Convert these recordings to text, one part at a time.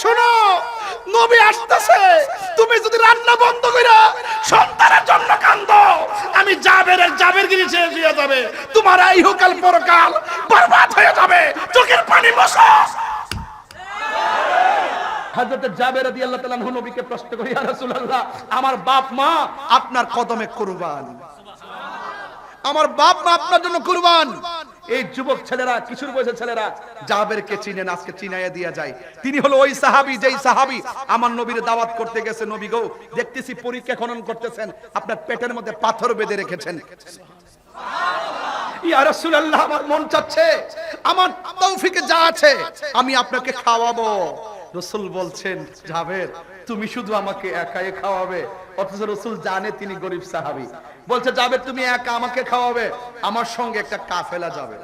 শোনো নবী আসতেছে। তুমি যদি রান্না বন্ধ করে সন্তানের জন্য কান্দ। আমি জাবের জাবের গিরি শেষ হয়ে যাবে। তোমার এই হোকাল পরকাল বরবাদ হয়ে যাবে। চোখের পানি বসো। হযরত জাবের রাদিয়াল্লাহু তাআলা নবীকে প্রশ্ন করি ইয়া রাসূলুল্লাহ আমার বাপ মা আপনার কদমে কুরবান। আমার বাপ মা আপনার জন্য কুরবান। এই যুবক ছেলেরা, কিশোর বয়সের ছেলেরা, জাবেরকে চিনেন আজকে চিনাইয়া দিয়া যায়। তিনি হলো ওই সাহাবী, যেই সাহাবী আমার নবীর দাওয়াত করতে গেছে, নবী গো, দেখতেছি পরীক্ষা খনন করতেছেন, আপনার পেটের মধ্যে পাথর বেঁধে রেখেছেন। আমার মন চাচ্ছে, আমার তৌফিকে যা আছে, আমি আপনাকে খাওয়াবো। রসুল বলছেন, জাবের, তুমি শুধু আমাকে একাই খাওয়াবে, অথচ রসুল জানে তিনি গরিব সাহাবী। বলছে, যাবে, তুমি একা আমাকে খাওয়াবে, আমার সঙ্গে একটা কাফেলা যাবে।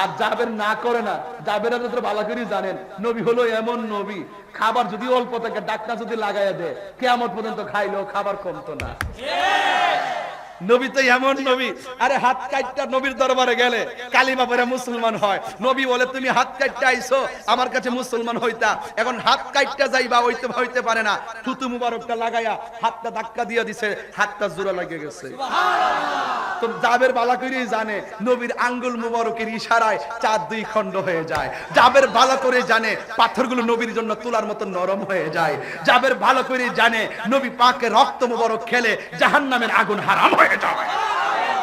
আর যাবে না করে না যাবেরা তো ভালো করে জানেন, নবী হলো এমন নবী, খাবার যদি অল্প থাকে ডাক্তার যদি লাগাইয়া দেয় কেমন পর্যন্ত খাইলেও খাবার কমতো না। নবী তো এমন নবী। আরে হাত কাটটা নবীর দরবারে গেলে কালিমা পরে মুসলমান হয়। নবী বলে, তুমি হাত কাটটা আইছো, আমার কাছে মুসলমান হইতা। এখন হাত কাটটা যাইবা, হইতে হইতে পারে না। থুতু মুবারকটা লাগাইয়া হাতটা ধাক্কা দিয়ে দিছে, হাতটা জোড়া লাগে গেছে। জাবের বালা করেই জানে, নবীর আঙ্গুল মুবারকের ইশারায় চার দুই খণ্ড হয়ে যায়। জাবের ভালো করে জানে, পাথরগুলো নবীর জন্য তোলার মতো নরম হয়ে যায়। জাবের ভালো করে জানে, নবী পাকে রক্ত মুবারক খেলে জাহান্নামের আগুন হারাম হয়ে যায়।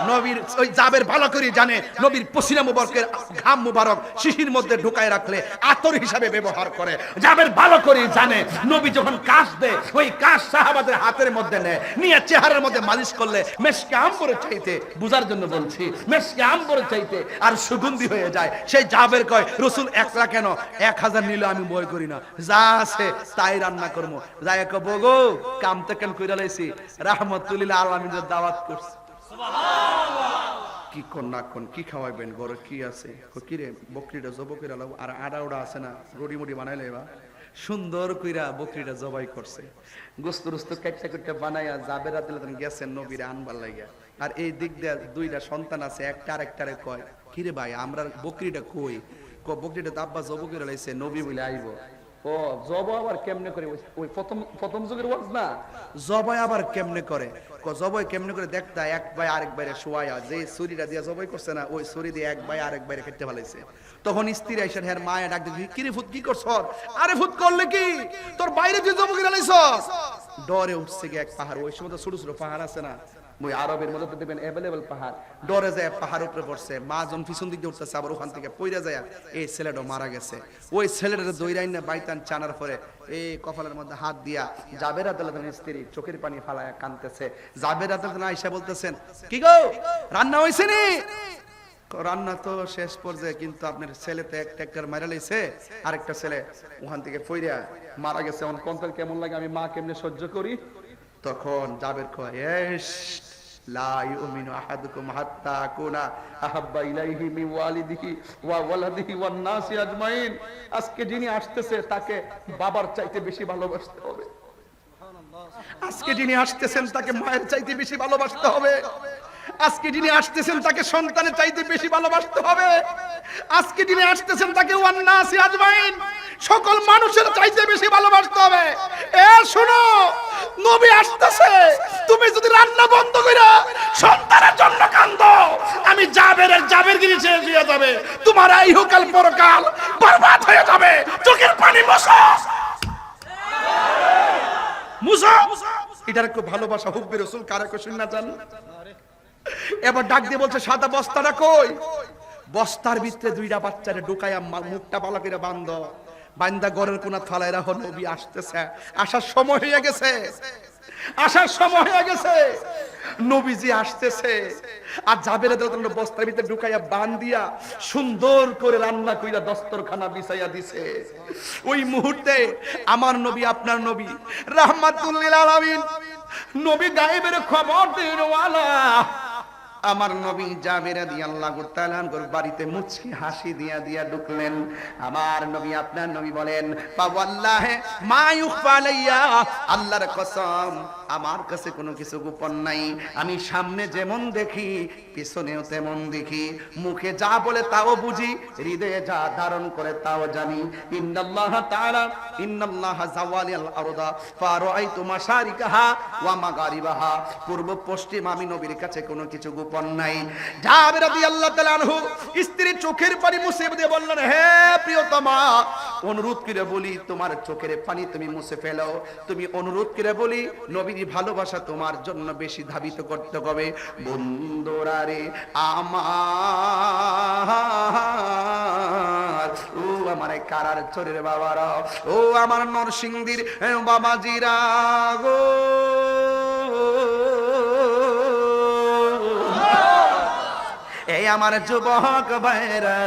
নবীর ওই জাবের ভালো করে জানে, নবীর মুবারকের ঘাম মুবারক শিশির মধ্যে ঢুকায় রাখলে আতর হিসাবে ব্যবহার করে। জাবের ভালো করে জানে, নবী যখন কাশ দেয়, ওই কাশ সাহাবাদের হাতের মধ্যে নেয়, নিয়ে চেহারার মধ্যে মালিশ করলে চাইতে, বুঝার জন্য বলছি চাইতে আর সুগন্ধি হয়ে যায়। সেই জাবের কয়, রসুল একলা কেন? এক হাজার নিলে আমি বই করি না। যা আছে তাই রান্না করব। যাই এক বগো কাম কেন কইরা লাইছি? রাহমতুল্লাহ আলমিনের দাওয়াত করছি। কি কোন না কোন, কি খাওয়াইবেন? ঘরে কি আছে? কই কি রে বকরিটা জবকের আলাও আর আড়া ওড়া আছে না, রুটি মুড়ি বানাইলে বা। সুন্দর কইরা বকরিটা জবাই করছে। গোস্ত রুস্ত কাটটা কাটটা বানাইয়া যাবে রাতে গেছেন নবীরে আনবার লাগিয়া আর এই দিক দিয়ে দুইটা সন্তান আছে, একটা আর একটারে কয়, কিরে ভাই আমরা বকরিটা কই? বকরিটা তো আব্বা করে লাইছে, নবী বলে আইবো। ও, জব আবার কেমনে করে? ওই- প্রথম প্রথম যুগের ওয়াজ না? জবাই আবার কেমনে করে? জবাই কেমনে করে? দেখতা এক ভাই আরেক বাইরে শোয়ায়া, যে দিয়া জবাই করছে না, ওই ছুরি দিয়ে এক ভাই আরেক বাইরে কেটে ফেলাইছে। তখন স্ত্রী হ্যাঁ মায়া ডাক দেখি কি রে ফুত, কি করছ? আরে ফুত করলে কি? তোর বাইরে জবাই করে ডরে উঠছে এক পাহাড়, ওই সময় তো ছোট ছোট পাহাড় আছে না? ওই আরবের মধ্যে তো দেখবেন অ্যাভেলেবল পাহাড়। ডরে যায় পাহাড় উপরে পড়ছে মা জন পিছন দিক দিয়ে উঠতেছে, আবার ওখান থেকে পইরা যায়, এই ছেলেটা মারা গেছে। ওই ছেলেটা দৈরাইন না বাইতান চানার পরে এই কপালের মধ্যে হাত দিয়া জাবের আদালতের স্ত্রী চোখের পানি ফালায় কানতেছে। জাবের আদালত আইসা বলতেছেন, কি গো, রান্না হয়েছে নি? রান্না তো শেষ পর্যায়ে, কিন্তু আপনার ছেলে তো একটা একটা মারা লাইছে। আরেকটা ছেলে ওখান থেকে ফইরা মারা গেছে। এখন কন্ট্রোল কেমন লাগে? আমি মা কেমনে সহ্য করি? তখন জাবের কয় আজকে যিনি আসতেছে, তাকে বাবার চাইতে বেশি ভালোবাসতে হবে। আজকে যিনি আসতেছেন, তাকে মায়ের চাইতে বেশি ভালোবাসতে হবে। আজকে যিনি আসতেছেন, তাকে সন্তানের চাইতে বেশি ভালোবাসতে হবে। আজকে যিনি আসতেছেন, তাকে আজমাইন। সকল মানুষের চাইতে বেশি ভালোবাসতে হবে। এ, শোনো, নবী আসতেছে। তুমি যদি রান্না বন্ধ করে সন্তানের জন্য কান্দ। আমি জাবের জাবের গিরি শেষ হয়ে যাবে। তোমার এই হোকাল পরকাল বরবাদ হয়ে যাবে। চোখের পানি বসো মুসা এটার খুব ভালোবাসা হুব্বে রসুল, কারে কো শুন না জান? এবার ডাক দিয়ে বলছে, সাদা বস্তাটা কই? বস্তার ভিতরে দুইটা বাচ্চারে ঢুকাইয়া মুখটা ভালো করে বান্ধ। বান্দা গরের কোনা থালায় রাখো, নবী আসতেছে। আসার সময় হয়ে গেছে। আসার সময় হয়ে গেছে। নবীজি আসতেছে। আর জাবের বস্তার ভিতরে ঢুকাইয়া বান দিয়া সুন্দর করে রান্না কইরা দস্তরখানা বিছাইয়া দিছে। ওই মুহূর্তে আমার নবী, আপনার নবী রাহমাতুল্লিল আলামিন, নবী গায়েবের খবর দিনওয়ালা আমার নবী জাবের দিয়ে আল্লাহ বাড়িতে মুচকি হাসি দিয়া দিয়া ঢুকলেন। আমার নবী, আপনার নবী বলেন পাবো আল্লাহ মায়ুক পালাইয়া আল্লাহর কসম আমার কাছে কোনো কিছু গোপন নাই। আমি সামনে যেমন দেখি, পিছনেও তেমন দেখি। মুখে যা বলে তাও বুঝি, হৃদয়ে যা ধারণ করে তাও জানি। ইন্নাল্লাহ তাআলা, ইন্নাল্লাহ জাওয়ালিল আরদা, ফারাআইতু মাশারিকাহা ওয়া মাগারিবাহা। পূর্ব পশ্চিম আমি নবীর কাছে কোনো কিছু গোপন নাই। জাবের রাদিয়াল্লাহু তাআলা আনহু স্ত্রীর চোখের পানি মুছে দিয়ে বললেন, হে প্রিয়তমা, অনুরোধ করে বলি, তোমার চোখের পানি তুমি মুছে ফেলো। তুমি অনুরোধ করে বলি, নবীর ভালোবাসা তোমার জন্য বেশি ধাবিত করতে হবে। বন্ধুরা রে আমার, ও আমার কারার চোরের বাবারা, ও আমার নরসিংদীর বাবাজিরা গো। আমার যুবক ভাইরা,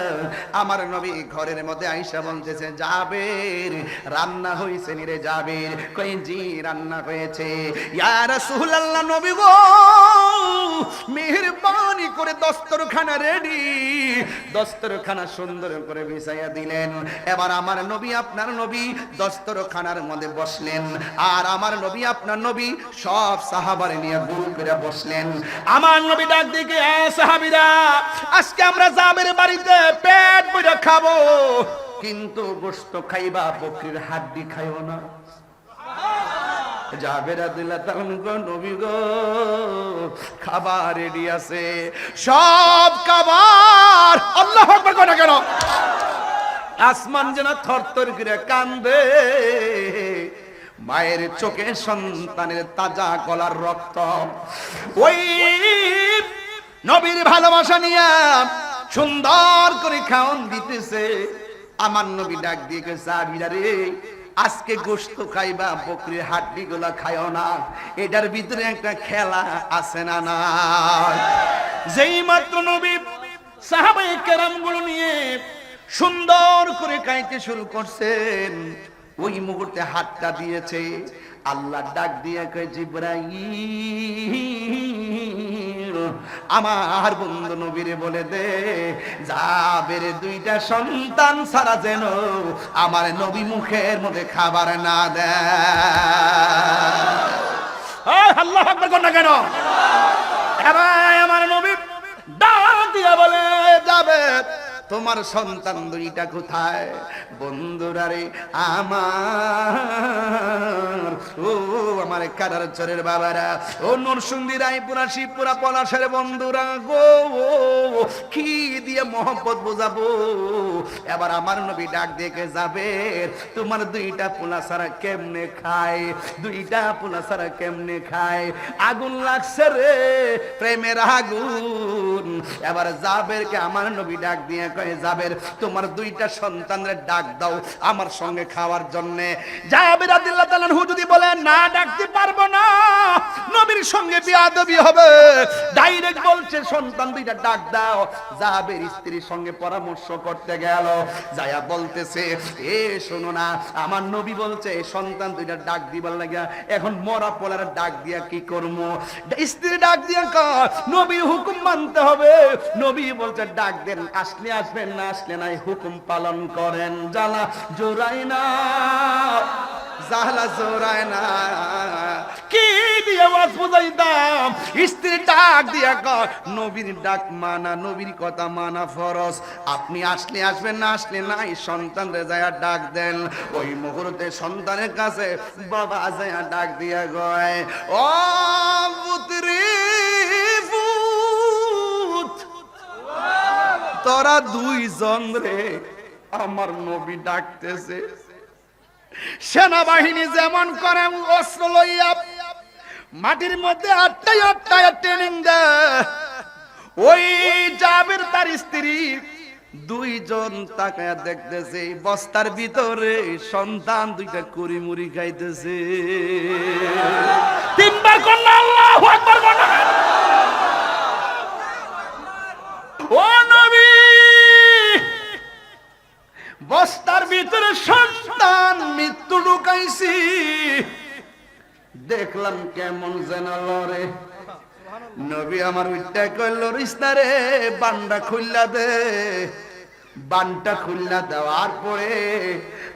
আমার নবী ঘরের মধ্যে আইসা বলতেছে যাবের রান্না হয়েছে নিরে যাবের কই, জি, রান্না হয়েছে। ইয়া রাসূলুল্লাহ, নবী গো মেহেরবানি করে দস্তরখানা রেডি। দস্তরখানা সুন্দর করে বিছাইয়া দিলেন। এবার আমার নবী আপনার নবী দস্তরখানার মধ্যে বসলেন। আর আমার নবী আপনার নবী সব সাহাবারে নিয়ে গুল করে বসলেন। আমার নবী ডাক দিকে সাহাবীরা, আজকে আমরা জাবের বাড়িতে পেট ভরে খাব। কিন্তু গোশত খাইবা, বকরির হাড্ডি খাইও না। জাবেরা দিলা নবী গো খাবার রেডি আছে। সব খাবার। আল্লাহ আকবার কোনা কেন? আসমান যেন থরথর করে কান্দে। মায়ের চোখে সন্তানের তাজা গলার রক্ত। ওই নবীর ভালোবাসা নিয়ে সুন্দর করে খাওন দিতেছে। আমার নবী ডাক দিয়ে গেছে আবিরা রে আজকে গোস্ত খাইবা বকরির হাড্ডি গুলা খাইও না। এটার ভিতরে একটা খেলা আছে না যেই মাত্র নবী সাহাবাই কেরামগুলো নিয়ে সুন্দর করে খাইতে শুরু করছেন, ওই মুহূর্তে হাতটা দিয়েছে, আল্লাহ ডাক দিয়ে জিব্রাইল! আমার বন্ধু নবীরে বলে দে যাবের দুইটা সন্তান ছাড়া যেন আমার নবী মুখের মধ্যে খাবার না দে কেন? আমার নবী ডাক দিয়া বলে যাবে তোমার সন্তান দুইটা কোথায়? বন্ধুরা রে আমার। ও, আমার কারার চরের বাবারা। ও নরসুন্দি রায়পুরা শিবপুরা, পলাশের বন্ধুরা গো। কি দিয়ে মোহব্বত বোঝাবো? এবার আমার নবী ডাক দেখে যাবে, তোমার দুইটা পোলা সারা কেমনে খায়? দুইটা পোলা সারা কেমনে খায়? আগুন লাগছে রে, প্রেমের আগুন। এবার জাবেরকে আমার নবী ডাক দিয়ে কয়ে জাবের তোমার দুইটা সন্তানের ডাক দাও আমার সঙ্গে খাওয়ার জন্য। জাবের আদিল্লাহ তাআলা যদি বলে, না ডাকতে পারব না, নবীর সঙ্গে বিয়াদবি হবে। ডাইরেক্ট বলছে, সন্তান দুইটা ডাক দাও। স্ত্রীর সঙ্গে পরামর্শ করতে গেল। যায়া বলতেছে, এ, শোনো না, আমার নবী বলছে সন্তান দুইটা ডাক দিবার লাগিয়া, এখন মরা পোলার ডাক দিয়া কি করব স্ত্রী ডাক দিয়া নবীর হুকুম মানতে হবে। নবী বলছে, ডাক দেন আসলে আসবেন না, আসলে নাই হুকুম পালন করেন। জ্বালা জোরাই না জাহলা জোরায় না। কি দিয়ে ওয়াজ বুঝাইতাম? স্ত্রী ডাক দিয়া কর নবীর ডাক মানা, নবীর কথা মানা ফরজ। আপনি আসলে আসবেন না, আসলে নাই সন্তান রে যায় ডাক দেন। ওই মুহূর্তে সন্তানের কাছে বাবা যায় ডাক দিয়া গয় ও পুত্রী তোরা দুইজন রে, আমার নবী ডাকতেছে। সেনাবাহিনী যেমন করে অস্ত্র লইয়া মাটির মধ্যে আটটায় আটটায় ট্রেনিং ওই জাবের তার স্ত্রী দুইজন তাকায় দেখতেছে বস্তার ভিতরে সন্তান দুইটা কুড়ি মুড়ি খাইতেছে। তিনবার কন্যা আল্লাহ একবার কন্যা ও বস্তার ভিতরে সন্তান মৃত্যু ঢুকাইছি। দেখলাম কেমন যেন লড়ে। নবী আমার উইটা কইল রিস্তারে বান্ডা খুললা দে। বানটা খুললা দেওয়ার পরে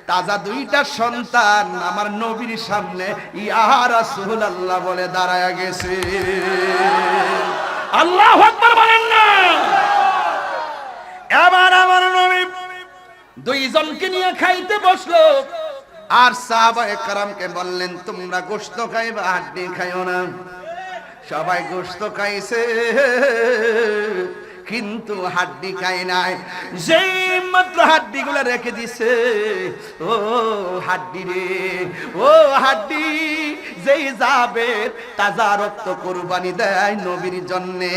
তাজা দুইটা সন্তান আমার নবীর সামনে, ইয়া রাসূলুল্লাহ বলে দাঁড়ায় গেছে। আল্লাহ বলেন না। এবার আমার নবী দুইজনকে নিয়ে খাইতে বসল। আর সাহাবা একরামকে বললেন, তোমরা গোশত খাইবা, হাড্ডি খাইও না। সবাই গোশত খাইছে, কিন্তু হাড্ডি খাই নাই। যেই মাত্র হাড্ডি গুলা রেখে দিছে, ও হাড্ডি রে, ও হাড্ডি, যেই যাবে তাজা রক্ত কোরবানি দেয় নবীর জন্যে,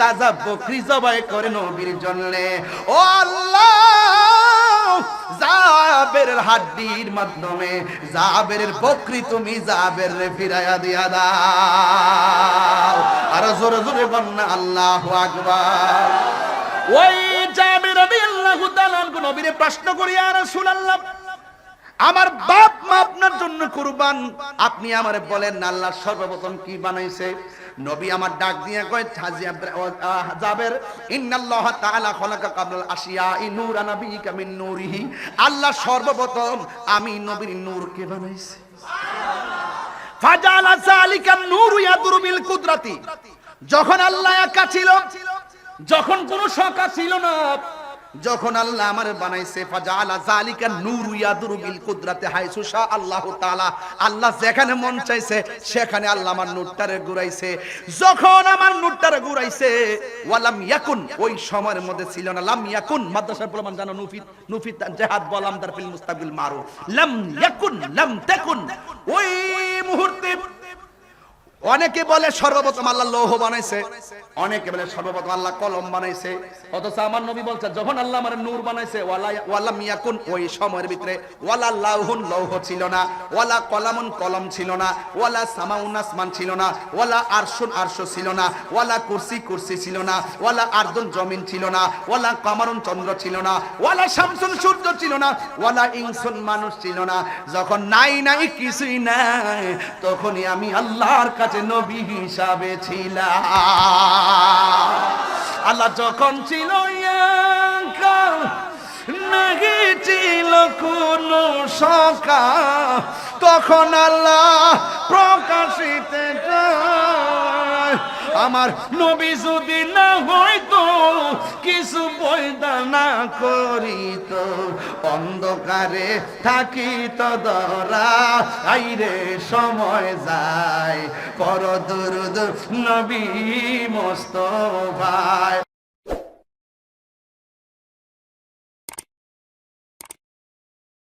তাজা বকরি জবাই করে নবীর জন্যে, ও আল্লাহ! হাড্ডির মাধ্যমে বকরি তুমি জাবের রে ফিরাইয়া দিয়া দাও। আর জোরে জোরে বন্যা আল্লাহ আকবার। ওই জাবির প্রশ্ন করি রাসূলুল্লাহ, আমার বাপ মা আপনার জন্য কুরবান, আপনি আমারে বলেন, আল্লাহ সর্বপ্রথম কি বানাইছে? নবী আমার ডাক দিয়ে কয়, হাজি জাবের, ইন্নাল্লাহ তাআলা খলাকা কাবলাল আশিয়া নূরা নাবিয়িকা মিন নূরিহি। আল্লাহ সর্বপ্রথম আমি নবীর নূরকে বানাইছি। ফাজালা যালিকা নূরু ইয়াদুরু বিল কুদরাতি। যখন আল্লাহ একা ছিল, যখন কোন শকা ছিল না যখন আল্লাহ আমার বানাইছে ফাজালা জালিকা নূরু ইয়াদুরু বিল কুদরাতে হাইসু শা আল্লাহ তাআলা। আল্লাহ যেখানে মন চাইছে, সেখানে আল্লাহ আমার নূরটারে ঘুরাইছে। যখন আমার নূরটারে ঘুরাইছে, ওয়ালাম ইয়াকুন, ওই সময়ের মধ্যে ছিল না। লাম ইয়াকুন, মাদ্রাসার প্রমাণ জানো নুফি নুফি জিহাদ বলাম তার ফিল মুস্তাকিল মারু লাম ইয়াকুন, লাম তাকুন, ওই মুহূর্তে অনেকে বলে সর্বপ্রথম আল্লাহ লৌহ বানাইছে। অনেকে বলে সর্বপ্রথম আল্লাহ কলম বানাইছে। অথচ আমার নবী বলছে, যখন আল্লাহ আমার নূর বানাইছে, ওয়ালা ওয়ালা মিয়াকুন ওই সময়ের ভিতরে, ওয়ালা লাউহুন লৌহ ছিল না, ওয়ালা কলামুন কলম ছিল না, ওয়ালা সামাউন আসমান ছিল না, ওয়ালা আরশুন আরশ ছিল না, ওয়ালা কুরসি কুরসি ছিল না, ওয়ালা আরদুন জমিন ছিল না, ওয়ালা কামারুন চন্দ্র ছিল না, ওয়ালা শামসুন সূর্য ছিল না, ওয়ালা ইনসুন মানুষ ছিল না। যখন নাই নাই, কিছুই নাই, তখনই আমি আল্লাহর কাছে নবী হিসাবে ছিল। আল্লাহ যখন ছিল নাকি ছিল কোন সকা তখন আল্লাহ প্রকাশিত আমার নবী যদি না হইতো, কিছু বৈদা না করিত। অন্ধকারে থাকিত দরা, আইরে সময় যায়। পর দুরুদ নবী মস্ত ভাই